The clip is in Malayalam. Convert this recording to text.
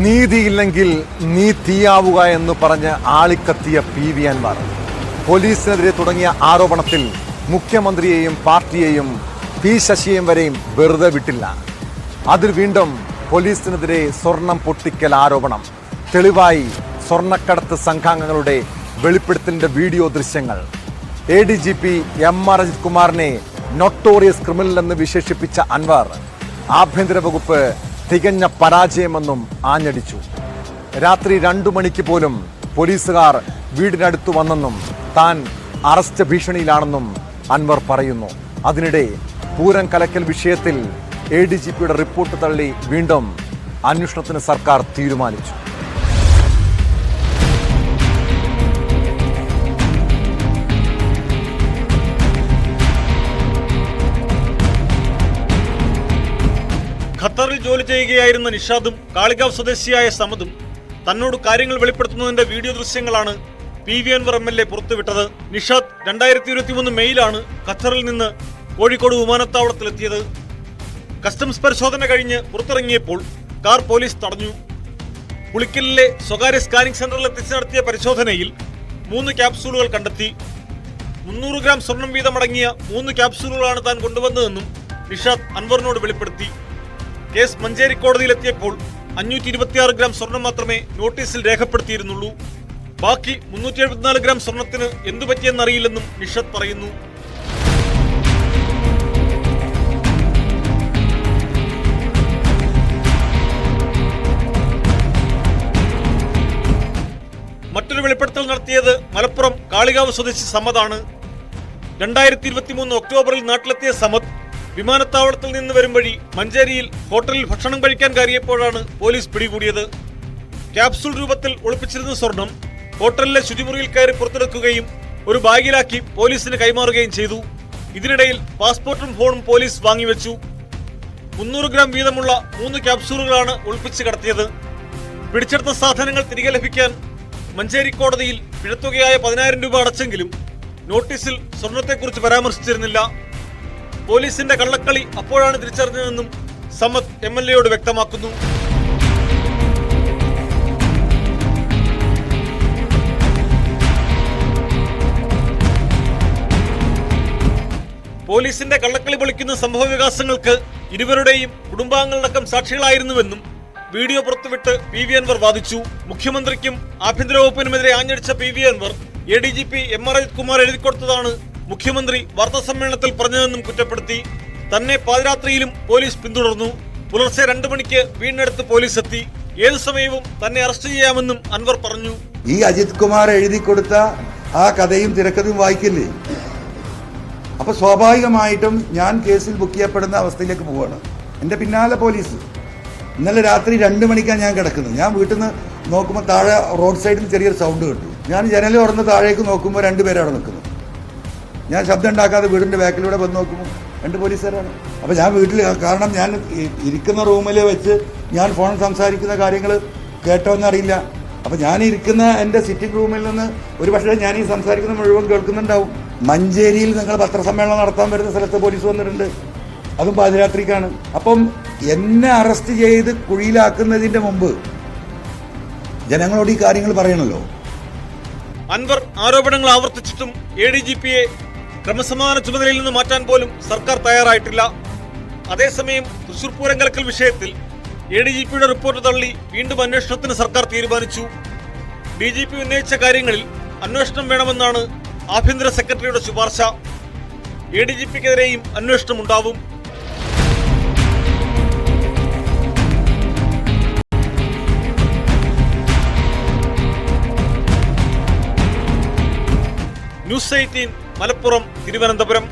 നീതിയില്ലെങ്കിൽ നീ തീയാവുക എന്ന് പറഞ്ഞ് ആളിക്കത്തിയ പി വി അൻവാർ. പോലീസിനെതിരെ തുടങ്ങിയ ആരോപണത്തിൽ മുഖ്യമന്ത്രിയെയും പാർട്ടിയെയും പി ശശിയും വരെയും വെറുതെ വിട്ടില്ല. അതിൽ വീണ്ടും പോലീസിനെതിരെ സ്വർണം പൊട്ടിക്കൽ ആരോപണം. തെളിവായി സ്വർണക്കടത്ത് സംഘാംഗങ്ങളുടെ വെളിപ്പെടുത്തലിന്റെ വീഡിയോ ദൃശ്യങ്ങൾ. A D G P M R Ajith കുമാറിനെ നൊട്ടോറിയസ് ക്രിമിനൽ എന്ന് വിശേഷിപ്പിച്ച അൻവർ. ആഭ്യന്തര വകുപ്പ് തികഞ്ഞ പരാജയമെന്നും ആഞ്ഞടിച്ചു. രാത്രി രണ്ടു മണിക്ക് പോലും പോലീസുകാർ വീടിനടുത്ത് വന്നെന്നും താൻ അറസ്റ്റ് ഭീഷണിയിലാണെന്നും അൻവർ പറയുന്നു. അതിനിടെ പൂരം കലക്കൽ വിഷയത്തിൽ എ ഡി ജി പിയുടെ റിപ്പോർട്ട് തള്ളി വീണ്ടും അന്വേഷണത്തിന് സർക്കാർ തീരുമാനിച്ചു. ഖത്തറിൽ ജോലി ചെയ്യുകയായിരുന്ന നിഷാദും കാളികാവ് സ്വദേശിയായ സമദും തന്നോട് കാര്യങ്ങൾ വെളിപ്പെടുത്തുന്നതിന്റെ വീഡിയോ ദൃശ്യങ്ങളാണ് P V Anvar M L A പുറത്തുവിട്ടത്. നിഷാദ് രണ്ടായിരത്തി ഇരുപത്തി മൂന്ന് മെയ്യിലാണ് ഖത്തറിൽ നിന്ന് കോഴിക്കോട് വിമാനത്താവളത്തിലെത്തിയത്. കസ്റ്റംസ് പരിശോധന കഴിഞ്ഞ് പുറത്തിറങ്ങിയപ്പോൾ കാർ പോലീസ് തടഞ്ഞു. പുളിക്കലിലെ സ്വകാര്യ സ്കാനിംഗ് സെന്ററിൽ എത്തിച്ച് നടത്തിയ പരിശോധനയിൽ മൂന്ന് ക്യാപ്സൂളുകൾ കണ്ടെത്തി. മുന്നൂറ് ഗ്രാം സ്വർണം വീതമടങ്ങിയ മൂന്ന് ക്യാപ്സൂളുകളാണ് താൻ കൊണ്ടുവന്നതെന്നും നിഷാദ് അൻവറിനോട് വെളിപ്പെടുത്തി. കേസ് മഞ്ചേരി കോടതിയിലെത്തിയപ്പോൾ അഞ്ഞൂറ്റി ഇരുപത്തിയാറ് ഗ്രാം സ്വർണം മാത്രമേ നോട്ടീസിൽ രേഖപ്പെടുത്തിയിരുന്നുള്ളൂ. ബാക്കി മുന്നൂറ്റി എഴുപത്തിനാല് ഗ്രാം സ്വർണത്തിന് എന്തു പറ്റിയെന്നറിയില്ലെന്നും നിഷത് പറയുന്നു. മറ്റൊരു വെളിപ്പെടുത്തൽ നടത്തിയത് മലപ്പുറം കാളികാവ് സ്വദേശി സമദാണ്. രണ്ടായിരത്തി ഇരുപത്തി മൂന്ന് ഒക്ടോബറിൽ നാട്ടിലെത്തിയ സമദ് വിമാനത്താവളത്തിൽ നിന്ന് വരും വഴി മഞ്ചേരിയിൽ ഹോട്ടലിൽ ഭക്ഷണം കഴിക്കാൻ കയറിയപ്പോഴാണ് പോലീസ് പിടികൂടിയത്. ക്യാപ്സൂൾ രൂപത്തിൽ ഒളിപ്പിച്ചിരുന്ന സ്വർണം ഹോട്ടലിലെ ശുചിമുറിയിൽ കയറി പുറത്തെടുക്കുകയും ഒരു ബാഗിലാക്കി പോലീസിന് കൈമാറുകയും ചെയ്തു. ഇതിനിടയിൽ പാസ്പോർട്ടും ഫോണും പോലീസ് വാങ്ങിവെച്ചു. മുന്നൂറ് ഗ്രാം വീതമുള്ള മൂന്ന് ക്യാപ്സൂളുകളാണ് ഒളിപ്പിച്ച് കടത്തിയത്. പിടിച്ചെടുത്ത സാധനങ്ങൾ തിരികെ ലഭിക്കാൻ മഞ്ചേരി കോടതിയിൽ പിഴത്തുകയായ പതിനായിരം രൂപ അടച്ചെങ്കിലും നോട്ടീസിൽ സ്വർണത്തെക്കുറിച്ച് പരാമർശിച്ചിരുന്നില്ല. പോലീസിന്റെ കള്ളക്കളി അപ്പോഴാണ് തിരിച്ചറിഞ്ഞതെന്നും സമത് എം എൽ എയോട് വ്യക്തമാക്കുന്നു. പോലീസിന്റെ കള്ളക്കളി പൊളിക്കുന്ന സംഭവ വികാസങ്ങൾക്ക് ഇരുവരുടെയും കുടുംബാംഗങ്ങളടക്കം സാക്ഷികളായിരുന്നുവെന്നും വീഡിയോ പുറത്തുവിട്ട് പി വി അൻവർ വാദിച്ചു. മുഖ്യമന്ത്രിക്കും ആഭ്യന്തര വകുപ്പിനുമെതിരെ ആഞ്ഞടിച്ച P V Anvar A D G P M R Ajith Kumar എഴുതിക്കൊടുത്തതാണ് മുഖ്യമന്ത്രി വാർത്താ സമ്മേളനത്തിൽ പറഞ്ഞതെന്നും കുറ്റപ്പെടുത്തി. തന്നെ പാതിരാത്രിയിലും പോലീസ് പിന്തുടർന്നു. പുലർച്ചെ രണ്ടു മണിക്ക് വീടിനടുത്ത് പോലീസ് എത്തി. ഏതു സമയവും തന്നെ അറസ്റ്റ് ചെയ്യാമെന്നും അൻവർ പറഞ്ഞു. ഈ അജിത് കുമാർ എഴുതി കൊടുത്ത ആ കഥയും തിരക്കഥയും വായിക്കില്ലേ? അപ്പൊ സ്വാഭാവികമായിട്ടും ഞാൻ കേസിൽ ബുക്ക് ചെയ്യപ്പെടുന്ന അവസ്ഥയിലേക്ക് പോവാണ്. എന്റെ പിന്നാലെ പോലീസ്. ഇന്നലെ രാത്രി രണ്ട് മണിക്കാണ് ഞാൻ കിടക്കുന്നത്. ഞാൻ വീട്ടിൽ നിന്ന് നോക്കുമ്പോൾ താഴെ റോഡ് സൈഡിൽ ചെറിയൊരു സൗണ്ട് കേട്ടു. ഞാൻ ജനലിൽ തുറന്ന് താഴേക്ക് നോക്കുമ്പോൾ രണ്ടുപേരും അവിടെ നിൽക്കുന്നു. ഞാൻ ശബ്ദം ഉണ്ടാക്കാതെ വീടിന്റെ ബാക്കിലൂടെ വന്ന് നോക്കുമ്പോൾ രണ്ട് പോലീസുകാരാണ്. അപ്പോൾ ഞാൻ വീട്ടിൽ കാരണം ഞാൻ ഇരിക്കുന്ന റൂമിൽ വെച്ച് ഞാൻ ഫോൺ സംസാരിക്കുന്ന കാര്യങ്ങൾ കേട്ടോന്നറിയില്ല അപ്പോൾ ഞാൻ ഇരിക്കുന്ന എന്റെ സിറ്റിംഗ് റൂമിൽ നിന്ന് ഒരു പക്ഷേ ഞാൻ ഈ സംസാരിക്കുന്ന മുഴുവൻ കേൾക്കുന്നുണ്ടാവും. മഞ്ചേരിയിൽ നിങ്ങൾ പത്രസമ്മേളനം നടത്താൻ വരുന്ന സ്ഥലത്ത് പോലീസ് വന്നിട്ടുണ്ട്. അതും പാതിരാത്രിക്കാണ്. അപ്പം എന്നെ അറസ്റ്റ് ചെയ്ത് കുഴിയിലാക്കുന്നതിന്റെ മുമ്പ് ജനങ്ങളോട് ഈ കാര്യങ്ങൾ പറയണല്ലോ. അൻവർ ആരോപണങ്ങൾ ആവർത്തിച്ചിട്ടും എ ഡി ജി പിയെ ക്രമസമാധാന ചുമതലയിൽ നിന്ന് മാറ്റാൻ പോലും സർക്കാർ തയ്യാറായിട്ടില്ല. അതേസമയം തൃശൂർ പൂരം കലക്കൽ വിഷയത്തിൽ എ ഡി ജി പിയുടെ റിപ്പോർട്ട് തള്ളി വീണ്ടും അന്വേഷണത്തിന് സർക്കാർ തീരുമാനിച്ചു. ഡി ജി പി ഉന്നയിച്ച കാര്യങ്ങളിൽ അന്വേഷണം വേണമെന്നാണ് ആഭ്യന്തര സെക്രട്ടറിയുടെ ശുപാർശ. എ ഡി ജി പിക്കെതിരെയും അന്വേഷണം ഉണ്ടാവും. News eighteen Malappuram Thiruvananthapuram